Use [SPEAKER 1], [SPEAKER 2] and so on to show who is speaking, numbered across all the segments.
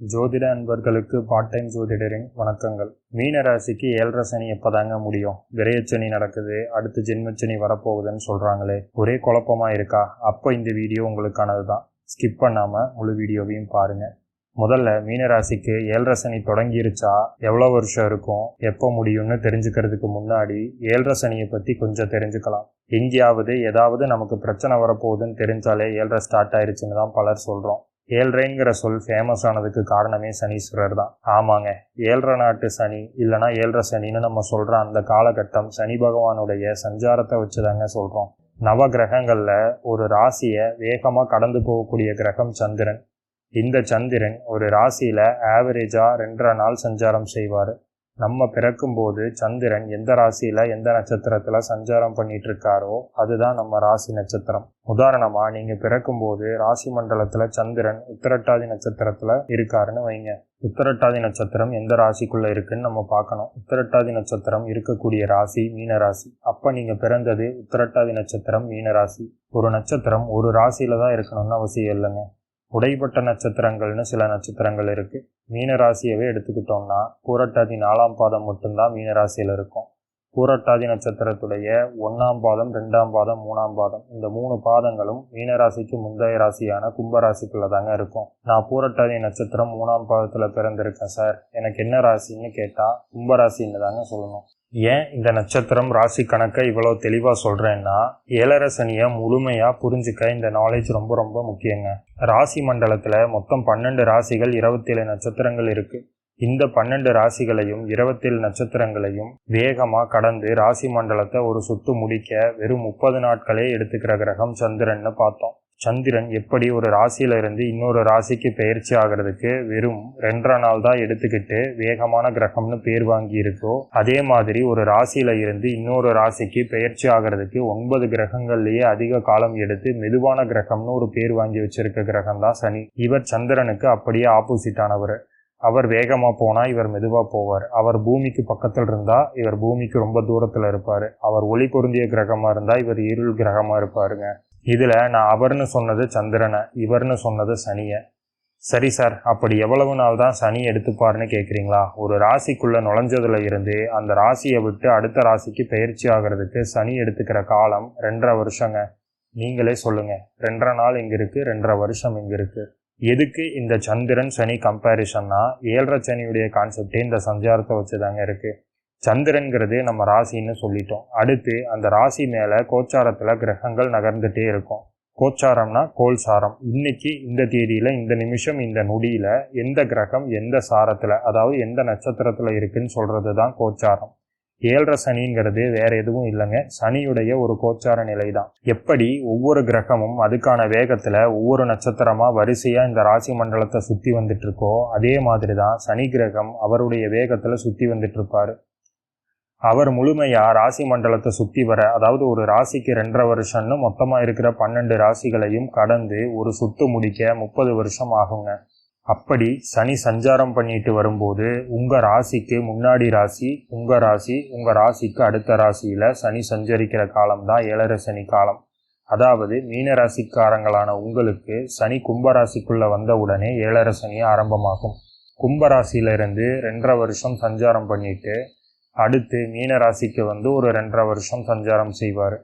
[SPEAKER 1] ஜோதிட அன்பர்களுக்கு part time ஜோதிடரின் வணக்கங்கள். மீன ராசிக்கு ஏழரை சனி எப்போதாங்க முடியும்? விரையச்சனி நடக்குது அடுத்து ஜென்மச்சனி வரப்போகுதுன்னு சொல்கிறாங்களே ஒரே குழப்பமா இருக்கா? அப்போ இந்த வீடியோ உங்களுக்கானது தான் ஸ்கிப் பண்ணாமல் முழு வீடியோவையும் பாருங்கள் முதல்ல மீனராசிக்கு ஏழரை சனி தொடங்கிருச்சா? எவ்வளோ வருஷம் இருக்கும்? எப்போ முடியும்னு தெரிஞ்சுக்கிறதுக்கு முன்னாடி ஏழரை சனியை பற்றி கொஞ்சம் தெரிஞ்சுக்கலாம். எங்கேயாவது ஏதாவது நமக்கு பிரச்சனை வரப்போகுதுன்னு தெரிஞ்சாலே ஏழரை ஸ்டார்ட் ஆயிருச்சுன்னு தான் பலர் சொல்கிறோம் ஏழ்ரைங்கிற சொல் ஃபேமஸ் ஆனதுக்கு காரணமே சனீஸ்வரர் தான். ஆமாங்க ஏழ்ரை நாட்டு சனி இல்லைனா ஏழ்ரை சனின்னு நம்ம சொல்கிற அந்த காலகட்டம் சனி பகவானுடைய சஞ்சாரத்தை வச்சு தாங்க சொல்கிறோம் நவ கிரகங்களில் ஒரு ராசியை வேகமாக கடந்து போகக்கூடிய கிரகம் சந்திரன். இந்த சந்திரன் ஒரு ராசியில் ஆவரேஜாக ரெண்டரை நாள் சஞ்சாரம் செய்வார். நம்ம பிறக்கும்போது சந்திரன் எந்த ராசியில் எந்த நட்சத்திரத்தில் சஞ்சாரம் பண்ணிட்டு இருக்காரோ அதுதான் நம்ம ராசி நட்சத்திரம். உதாரணமாக நீங்கள் பிறக்கும்போது ராசி மண்டலத்தில் சந்திரன் உத்திரட்டாதி நட்சத்திரத்தில் இருக்காருன்னு வைங்க. உத்திரட்டாதி நட்சத்திரம் எந்த ராசிக்குள்ளே இருக்குன்னு நம்ம பார்க்கணும். உத்திரட்டாதி நட்சத்திரம் இருக்கக்கூடிய ராசி மீன ராசி. அப்போ நீங்கள் பிறந்தது உத்திரட்டாதி நட்சத்திரம் மீன ராசி. ஒரு நட்சத்திரம் ஒரு ராசியில் தான் இருக்கணும்னு அவசியம் இல்லைங்க. உடைப்பட்ட நட்சத்திரங்கள்னு சில நட்சத்திரங்கள் இருக்குது மீனராசியவே எடுத்துக்கிட்டோம்னா பூரட்டாதி நாலாம் பாதம் மட்டும்தான் மீனராசியில் இருக்கும். பூரட்டாதி நட்சத்திரத்துடைய ஒன்றாம் பாதம் ரெண்டாம் பாதம் மூணாம் பாதம் இந்த மூணு பாதங்களும் மீனராசிக்கு முந்தைய ராசியான கும்பராசிக்குள்ள தாங்க இருக்கும். நான் பூரட்டாதி நட்சத்திரம் மூணாம் பாதத்தில் பிறந்திருக்கேன் சார். எனக்கு என்ன ராசின்னு கேட்டால் கும்பராசின்னு தாங்க சொல்லணும். ஏன் இந்த நட்சத்திரம் ராசி கணக்கை இவ்வளோ தெளிவாக சொல்கிறேன்னா ஏழரை சனியை முழுமையாக புரிஞ்சுக்க இந்த நாலேஜ் ரொம்ப ரொம்ப முக்கியங்க. ராசி மண்டலத்தில் மொத்தம் பன்னெண்டு ராசிகள் இருபத்தேழு நட்சத்திரங்கள் இருக்குது இந்த பன்னெண்டு ராசிகளையும் இருபத்தேழு நட்சத்திரங்களையும் வேகமாக கடந்து ராசி மண்டலத்தை ஒரு சுத்து முடிக்க வெறும் முப்பது நாட்களே எடுத்துக்கிற கிரகம் சந்திரன்னு பார்த்தோம். சந்திரன் எப்படி ஒரு ராசியில இருந்து இன்னொரு ராசிக்கு பயிற்சி ஆகிறதுக்கு வெறும் ரெண்டரை நாள் தான் எடுத்துக்கிட்டு வேகமான கிரகம்னு பேர் வாங்கி இருக்கோ அதே மாதிரி ஒரு ராசியில இருந்து இன்னொரு ராசிக்கு பயிற்சி ஆகிறதுக்கு ஒன்பது கிரகங்கள்லயே அதிக காலம் எடுத்து மெதுவான கிரகம்னு ஒரு பேர் வாங்கி வச்சிருக்க கிரகம் தான் சனி. இவர் சந்திரனுக்கு அப்படியே ஆப்போசிட் ஆனவர் அவர் வேகமாக போனால் இவர் மெதுவாக போவார். அவர் பூமிக்கு பக்கத்தில் இருந்தால் இவர் பூமிக்கு ரொம்ப தூரத்தில் இருப்பார். அவர் ஒளி பொருந்திய கிரகமாக இருந்தால் இவர் இருள் கிரகமாக இருப்பாருங்க. இதில் நான் அவர்னு சொன்னது சந்திரனை இவர்னு சொன்னது சனியை. சரி சார் அப்படி எவ்வளவு நாள் தான் சனி எடுத்துப்பாருன்னு கேட்குறீங்களா ஒரு ராசிக்குள்ளே நுழைஞ்சதுல இருந்து அந்த ராசியை விட்டு அடுத்த ராசிக்கு பயிற்சி ஆகிறதுக்கு சனி எடுத்துக்கிற காலம் ரெண்டரை வருஷங்க. நீங்களே சொல்லுங்கள் ரெண்டரை நாள் இங்கே இருக்குது ரெண்டரை வருஷம் இங்கே இருக்குது எதுக்கு இந்த சந்திரன் சனி கம்பேரிஷன்னா ஏழரை சனியுடைய கான்செப்டே இந்த சஞ்சாரத்தை வச்சு தாங்க இருக்குது சந்திரன்கிறது நம்ம ராசின்னு சொல்லிட்டோம். அடுத்து அந்த ராசி மேலே கோச்சாரத்தில் கிரகங்கள் நகர்ந்துட்டே இருக்கும். கோச்சாரம்னா கோல் சாரம். இன்னைக்கு இந்த தேதியில் இந்த நிமிஷம் இந்த நொடியில் எந்த கிரகம் எந்த சாரத்தில் அதாவது எந்த நட்சத்திரத்தில் இருக்குன்னு சொல்கிறது தான் கோச்சாரம். ஏழரை சனிங்கிறது வேற எதுவும் இல்லைங்க. சனியுடைய ஒரு கோச்சார நிலை தான் எப்படி ஒவ்வொரு கிரகமும் அதுக்கான வேகத்தில் ஒவ்வொரு நட்சத்திரமாக வரிசையாக இந்த ராசி மண்டலத்தை சுற்றி வந்துட்டு இருக்கோ அதே மாதிரி தான் சனி கிரகம் அவருடைய வேகத்தில் சுற்றி வந்துட்டு இருப்பாரு. அவர் முழுமையாக ராசி மண்டலத்தை சுற்றி வர அதாவது ஒரு ராசிக்கு ரெண்டரை வருஷம்னு மொத்தமாக இருக்கிற பன்னெண்டு ராசிகளையும் கடந்து ஒரு சுத்து முடிக்க முப்பது வருஷம் ஆகுங்க. அப்படி சனி சஞ்சாரம் பண்ணிட்டு வரும்போது உங்கள் ராசிக்கு முன்னாடி ராசி உங்கள் ராசி உங்கள் ராசிக்கு அடுத்த ராசியில் சனி சஞ்சரிக்கிற காலம் தான் ஏழரை சனி காலம். அதாவது மீன ராசிக்காரங்களான உங்களுக்கு சனி கும்பராசிக்குள்ளே வந்த உடனே ஏழரை சனி ஆரம்பமாகும். கும்பராசியிலிருந்து ரெண்டரை வருஷம் சஞ்சாரம் பண்ணிட்டு அடுத்து மீன ராசிக்கு வந்து ஒரு ரெண்டரை வருஷம் சஞ்சாரம் செய்வார்.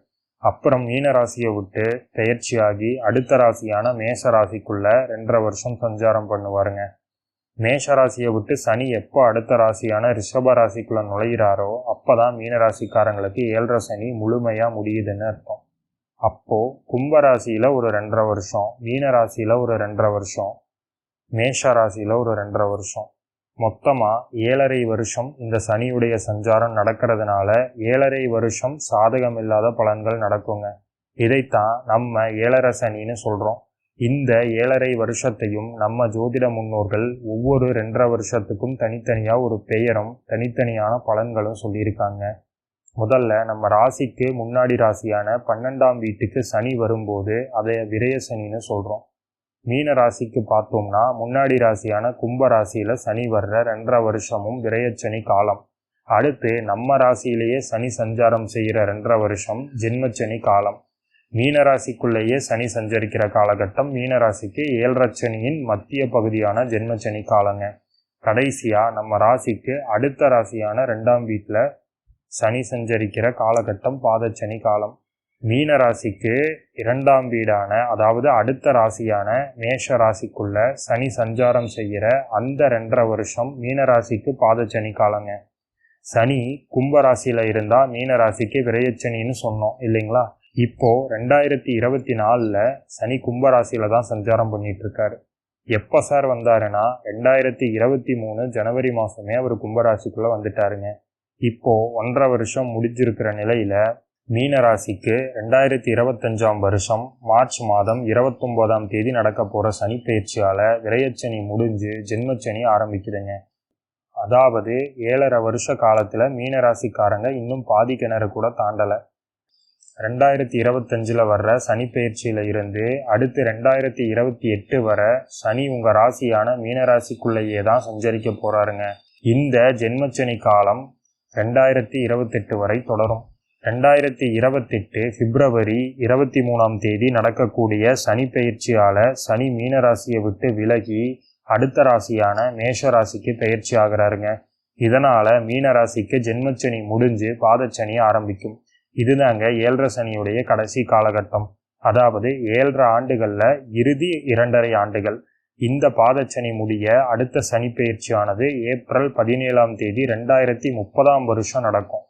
[SPEAKER 1] அப்புறம் மீன ராசியை விட்டு பெயர்ச்சியாகி அடுத்த ராசியான மேஷ ராசிக்குள்ள ரெண்டரை வருஷம் சஞ்சாரம் பண்ணுவாருங்க. மேஷ ராசியை விட்டு சனி எப்போ அடுத்த ராசியான ரிஷப ராசிக்குள்ள நுழையிறாரோ அப்பதான் மீன ராசிக்காரங்களுக்கு ஏழரை சனி முழுமையாக முடியுதுன்னு அர்த்தம். அப்போது கும்பராசியில் ஒரு ரெண்டரை வருஷம் மீனராசியில் ஒரு ரெண்டரை வருஷம் மேஷ ராசியில் ஒரு ரெண்டரை வருஷம். மொத்தமாக ஏழரை வருஷம் இந்த சனியுடைய சஞ்சாரம் நடக்கிறதுனால ஏழரை வருஷம் சாதகம் இல்லாத பலன்கள் நடக்குங்க. இதைத்தான் நம்ம ஏழரை சனின்னு சொல்கிறோம் இந்த ஏழரை வருஷத்தையும் நம்ம ஜோதிட முன்னோர்கள் ஒவ்வொரு ரெண்டரை வருஷத்துக்கும் தனித்தனியாக ஒரு பெயரும் தனித்தனியான பலன்களும் சொல்லியிருக்காங்க. முதல்ல நம்ம ராசிக்கு முன்னாடி ராசியான பன்னெண்டாம் வீட்டுக்கு சனி வரும்போது அதை விரய சனின்னு சொல்கிறோம் மீன ராசிக்கு பார்த்தோம்னா முன்னாடி ராசியான கும்ப ராசியில் சனி வர்ற ரெண்டரை வருஷமும் விரயச்சனி காலம். அடுத்து நம்ம ராசியிலேயே சனி சஞ்சாரம் செய்கிற ரெண்டரை வருஷம் ஜென்மச்சனி காலம். மீனராசிக்குள்ளேயே சனி சஞ்சரிக்கிற காலகட்டம் மீனராசிக்கு ராசிக்கு சனியின் மத்திய பகுதியான ஜென்மச்சனி காலங்க. கடைசியாக நம்ம ராசிக்கு அடுத்த ராசியான ரெண்டாம் வீட்டில் சனி சஞ்சரிக்கிற காலகட்டம் பாதச்சனி காலம். மீன ராசிக்கு இரண்டாம் வீடான அதாவது அடுத்த ராசியான மேஷ ராசிக்குள்ள சனி சஞ்சாரம் செய்கிற அந்த ரெண்டரை வருஷம் மீன ராசிக்கு பாதச்சனி காலங்க. சனி கும்ப ராசியில் இருந்தால் மீன ராசிக்கு விரையச்சனின்னு சொன்னோம் இல்லைங்களா? இப்போ ரெண்டாயிரத்தி இருபத்தி நாலில் சனி கும்ப ராசியில் தான் சஞ்சாரம் பண்ணிட்டு இருக்காரு எப்போ சார் வந்தாருன்னா ரெண்டாயிரத்தி இருபத்தி மூணு ஜனவரி மாதமே அவர் கும்பராசிக்குள்ளே வந்துட்டாருங்க. இப்போ ஒன்றரை வருஷம் முடிஞ்சிருக்கிற நிலையில் மீனராசிக்கு ரெண்டாயிரத்தி இருபத்தஞ்சாம் வருஷம் மார்ச் மாதம் இருபத்தொம்போதாம் தேதி நடக்க போகிற சனி பயிற்சியால் விரையச்சனி முடிஞ்சு ஜென்மச்சனி ஆரம்பிக்குதுங்க. அதாவது ஏழரை வருஷ காலத்தில் மீனராசிக்காரங்க இன்னும் பாதி கிணறு கூட தாண்டலை. ரெண்டாயிரத்தி இருபத்தஞ்சில் வர்ற சனி பயிற்சியில் இருந்து அடுத்து ரெண்டாயிரத்தி இருபத்தி எட்டு வர சனி உங்கள் ராசியான மீனராசிக்குள்ளேயே தான் சஞ்சரிக்க போகிறாருங்க இந்த ஜென்மச்சனி காலம் ரெண்டாயிரத்தி இருபத்தெட்டு வரை தொடரும். ரெண்டாயிரத்தி இருபத்தெட்டு பிப்ரவரி இருபத்தி மூணாம் தேதி நடக்கக்கூடிய சனி பயிற்சியால் சனி மீனராசியை விட்டு விலகி அடுத்த ராசியான மேஷ ராசிக்கு பயிற்சி ஆகிறாருங்க இதனால் மீனராசிக்கு ஜென்மச்சனி முடிஞ்சு பாதச்சனி ஆரம்பிக்கும். இதுதாங்க ஏழரை சனியுடைய கடைசி காலகட்டம். அதாவது ஏழரை ஆண்டுகளில் இறுதி இரண்டரை ஆண்டுகள். இந்த பாதச்சனி முடிய அடுத்த சனி பயிற்சியானது ஏப்ரல் பதினேழாம் தேதி ரெண்டாயிரத்தி முப்பதாம் வருஷம் நடக்கும்.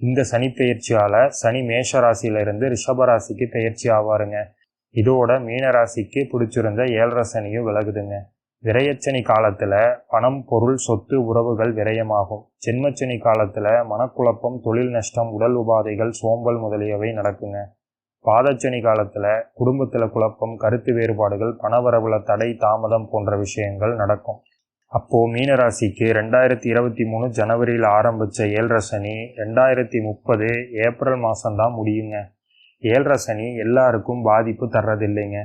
[SPEAKER 1] இந்த சனி பயிற்சியால் சனி மேஷ ராசியிலிருந்து ரிஷபராசிக்கு பெயர்ச்சி ஆவாருங்க. இதோட மீனராசிக்கு பிடிச்சிருந்த ஏழரை சனியும் விலகுதுங்க. விரையச்சனி காலத்தில் பணம் பொருள் சொத்து உறவுகள் விரயமாகும். ஜென்மச்சனி காலத்தில் மனக்குழப்பம் தொழில் நஷ்டம் உடல் உபாதைகள் சோம்பல் முதலியவை நடக்குங்க. பாதச்சனி காலத்தில் குடும்பத்தில் குழப்பம் கருத்து வேறுபாடுகள் பணவரவுல தடை தாமதம் போன்ற விஷயங்கள் நடக்கும். அப்போது மீனராசிக்கு ரெண்டாயிரத்தி இருபத்தி மூணு ஜனவரியில் ஆரம்பித்த ஏழரை சனி ரெண்டாயிரத்தி முப்பது ஏப்ரல் மாதம்தான் முடியுங்க. ஏழரை சனி எல்லாருக்கும் பாதிப்பு தர்றதில்லைங்க.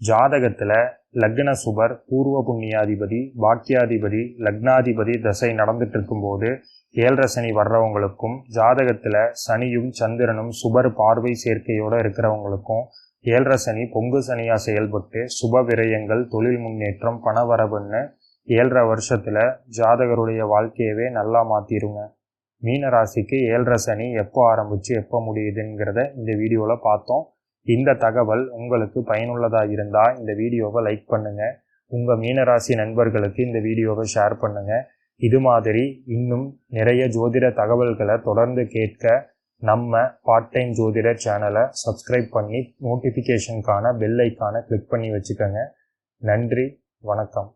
[SPEAKER 1] ஜாதகத்தில் லக்ன சுபர் பூர்வ புண்ணியாதிபதி பாக்கியாதிபதி லக்னாதிபதி தசை நடந்துட்டு இருக்கும்போது ஏழரை சனி வர்றவங்களுக்கும் ஜாதகத்தில் சனியும் சந்திரனும் சுபர் பார்வை சேர்க்கையோடு இருக்கிறவங்களுக்கும் ஏழரை சனி பொங்கு சனியாக செயல்பட்டு சுப விரயங்கள் தொழில் முன்னேற்றம் பணவரவுன்னு ஏழரை வருஷத்தில் ஜாதகருடைய வாழ்க்கையவே நல்லா மாற்றிடுங்க மீன ராசிக்கு ஏழரை சனி எப்போ ஆரம்பித்து எப்போ முடியுதுங்கிறத இந்த வீடியோவில் பார்த்தோம். இந்த தகவல் உங்களுக்கு பயனுள்ளதாக இருந்தால் இந்த வீடியோவை லைக் பண்ணுங்கள் உங்கள் மீனராசி நண்பர்களுக்கு இந்த வீடியோவை ஷேர் பண்ணுங்கள் இது மாதிரி இன்னும் நிறைய ஜோதிட தகவல்களை தொடர்ந்து கேட்க நம்ம பார்ட் டைம் ஜோதிடர் சேனலை சப்ஸ்கிரைப் பண்ணி நோட்டிஃபிகேஷனுக்கான பெல் ஐக்கானை கிளிக் பண்ணி வச்சுக்கோங்க. நன்றி வணக்கம்.